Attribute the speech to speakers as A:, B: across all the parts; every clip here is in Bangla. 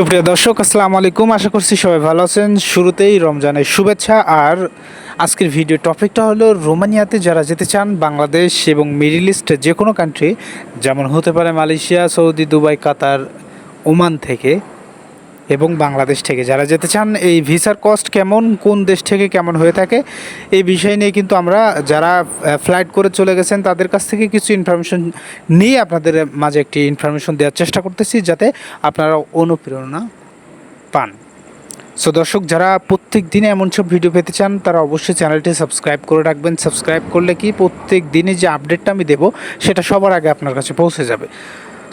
A: সুপ্রিয় দর্শক, আসসালামু আলাইকুম। আশা করছি সবাই ভালো আছেন। শুরুতেই রমজানের শুভেচ্ছা। আর আজকের ভিডিও টপিকটা হলো রোমানিয়াতে যারা যেতে চান, বাংলাদেশ এবং মিডিল ইস্টের যে কোনো কান্ট্রি যেমন হতে পারে Malaysia, Saudi, Dubai, Qatar, Oman থেকে। এবং বাংলাদেশ থেকে। যারা যেতে চান, এই ভিসার কস্ট কেমন, কোন দেশ থেকে কেমন হয়ে থাকে, এই বিষয় নিয়ে কিন্তু আমরা যারা ফ্লাইট করে চলে গেছেন, তাদের কাছ থেকে কিছু ইনফরমেশন নিয়ে আপনাদের মাঝে একটি ইনফরমেশন দেওয়ার চেষ্টা করতেছি, যাতে আপনারা অনুপ্রেরণা পান। সো দর্শক, যারা প্রত্যেক দিনে এমন সব ভিডিও পেতে চান, তারা অবশ্যই চ্যানেলটি সাবস্ক্রাইব করে রাখবেন। সাবস্ক্রাইব করলে কি প্রত্যেক দিনে যে আপডেটটা আমি দেবো, সেটা সবার আগে আপনার কাছে পৌঁছে যাবে।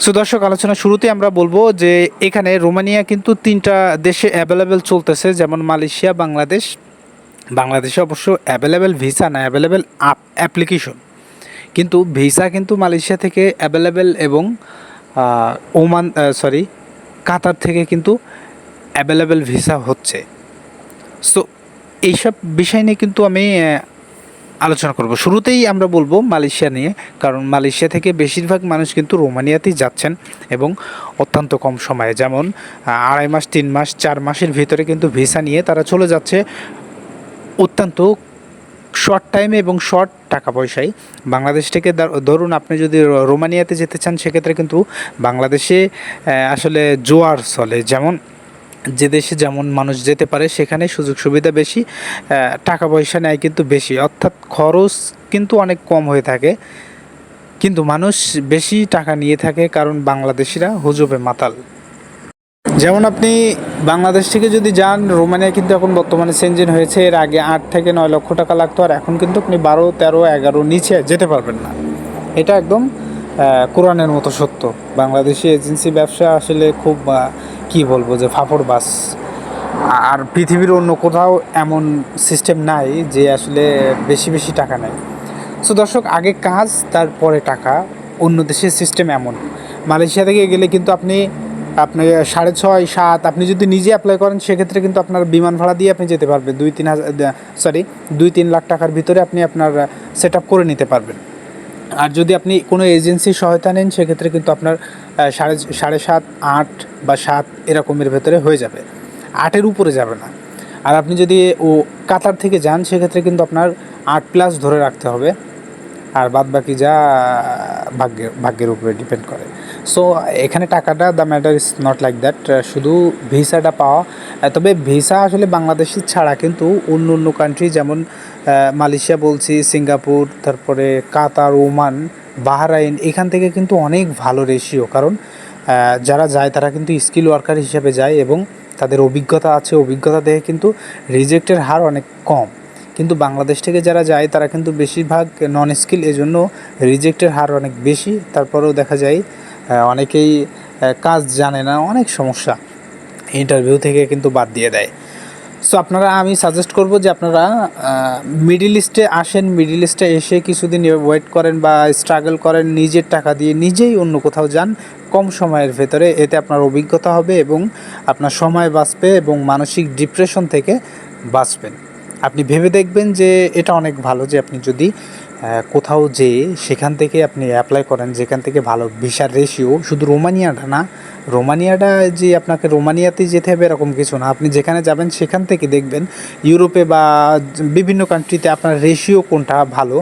A: সো দর্শক, আলোচনা শুরুতে আমরা বলব যে এখানে রোমানিয়া কিন্তু তিনটা দেশে অ্যাভেলেবেল চলতেছে, যেমন মালয়েশিয়া, বাংলাদেশ। বাংলাদেশে অবশ্য অ্যাভেলেবেল ভিসা না অ্যাভেলেবেল আপ অ্যাপ্লিকেশন কিন্তু ভিসা কিন্তু মালয়েশিয়া থেকে অ্যাভেলেবেল এবং ওমান সরি কাতার থেকে কিন্তু অ্যাভেলেবেল ভিসা হচ্ছে। সো এইসব বিষয় নিয়ে কিন্তু আমি আলোচনা করব। শুরুতেই আমরা বলব মালয়েশিয়া নিয়ে, কারণ মালয়েশিয়া থেকে বেশিরভাগ মানুষ কিন্তু রোমানিয়াতেই যাচ্ছেন এবং অত্যন্ত কম সময়ে। যেমন আড়াই মাস, তিন মাস, চার মাসের ভিতরে কিন্তু ভিসা নিয়ে তারা চলে যাচ্ছে অত্যন্ত শর্ট টাইমে এবং শর্ট টাকা পয়সায়। বাংলাদেশ থেকে ধরুন আপনি যদি রোমানিয়াতে যেতে চান, সেক্ষেত্রে কিন্তু বাংলাদেশে আসলে জোয়ার চলে। যেমন যে দেশে যেমন মানুষ যেতে পারে, সেখানে সুযোগ সুবিধা বেশি টাকা পয়সা নেয় কিন্তু বেশি। অর্থাৎ খরচ কিন্তু অনেক কম হয়ে থাকে। কিন্তু মানুষ বেশি টাকা নিয়ে থাকে কারণ বাংলাদেশিরা হুজুবে মাতাল। যেমন আপনি বাংলাদেশ থেকে যদি যান রোমানিয়া কিন্তু এখন বর্তমানে সেঞ্জিন হয়েছে। এর আগে আট থেকে নয় লক্ষ টাকা লাগতো, আর এখন কিন্তু আপনি বারো, তেরো, এগারো নিচে যেতে পারবেন না। এটা একদম কোরআনের মতো সত্য। বাংলাদেশি এজেন্সি ব্যবসা আসলে খুব কি বলব যে ফাফড় বাস। আর পৃথিবীর অন্য কোথাও এমন সিস্টেম নাই যে আসলে বেশি বেশি টাকা নেয়। সো দর্শক, আগে কাজ, তারপরে টাকা। অন্য দেশের সিস্টেম এমন। মালয়েশিয়া থেকে গেলে কিন্তু আপনি আপনি সাড়ে ছয়, সাত, আপনি যদি নিজে অ্যাপ্লাই করেন, সেক্ষেত্রে কিন্তু আপনার বিমান ভাড়া দিয়ে আপনি যেতে পারবেন। দুই, তিন হাজার সরি দুই, তিন লাখ টাকার ভিতরে আপনি আপনার সেট করে নিতে পারবেন। আর যদি আপনি কোনো এজেন্সির সহায়তা নেন, সেক্ষেত্রে কিন্তু আপনার সাড়ে সাড়ে সাত, আট বা সাত এরকমের ভেতরে হয়ে যাবে। আটের উপরে যাবে না। আর আপনি যদি ও কাতার থেকে যান, সেক্ষেত্রে কিন্তু আপনার আট প্লাস ধরে রাখতে হবে। আর বাদ বাকি যা ভাগ্যের ভাগ্যের উপরে ডিপেন্ড করে। সো এখানে টাকাটা the matter is not like that শুধু ভিসাটা পাওয়া। তবে ভিসা আসলে বাংলাদেশের ছাড়া কিন্তু অন্য অন্য কান্ট্রি যেমন মালয়েশিয়া বলছি, সিঙ্গাপুর, তারপরে কাতার, ওমান, বাহরাইন, এখান থেকে কিন্তু অনেক ভালো রেশিও কারণ যারা যায় তারা কিন্তু স্কিল ওয়ার্কার হিসেবে যায় এবং তাদের অভিজ্ঞতা আছে। অভিজ্ঞতা দেখে কিন্তু রিজেক্টের হার অনেক কম। কিন্তু বাংলাদেশ থেকে যারা যায়, তারা কিন্তু বেশিরভাগ নন স্কিল এজন্য রিজেক্টের হার অনেক বেশি। তারপরেও দেখা যায় অনেকেই কাজ জানে না, অনেক সমস্যা। ইন্টারভিউ থেকে কিন্তু বাদ দিয়ে দেয়। সো আপনারা, আমি সাজেস্ট করব যে আপনারা মিডিল ইস্টে আসেন মিডিল ইস্টে এসে কিছুদিন ওয়েট করেন বা স্ট্রাগল করেন, নিজের টাকা দিয়ে নিজেই অন্য কোথাও যান, কম সময়ের ভেতরে, এতে আপনার অভিজ্ঞতা হবে এবং আপনার সময় বাঁচবে এবং মানসিক ডিপ্রেশন থেকে বাঁচবেন। আপনি ভেবে দেখবেন যে এটা অনেক ভালো যে আপনি যদি কোথাও যে সেখান থেকে আপনি অ্যাপ্লাই করেন, যেখান থেকে ভালো ভিসার রেশিও শুধু রোমানিয়াটা না, রোমানিয়াটা যে আপনাকে রোমানিয়াতে যেতে হবে এরকম কিছু না। আপনি যেখানে যাবেন সেখান থেকে দেখবেন, ইউরোপে বা বিভিন্ন কান্ট্রিতে আপনার রেশিও কোনটা ভালো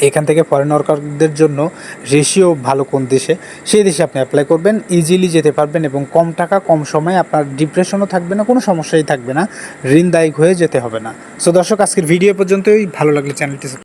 A: এখান থেকে ফরেন ওয়ার্কারদের জন্য রেশিও ভালো কোন দেশে? সেই দেশে আপনি অ্যাপ্লাই করবেন ইজিলি যেতে পারবেন এবং কম টাকা, কম সময়ে আপনার ডিপ্রেশনও থাকবে না, কোনো সমস্যাই থাকবে না, ঋণদায়ক হয়ে যেতে হবে না। সো দর্শক, আজকের ভিডিও পর্যন্তই, ভালো লাগলে চ্যানেলটি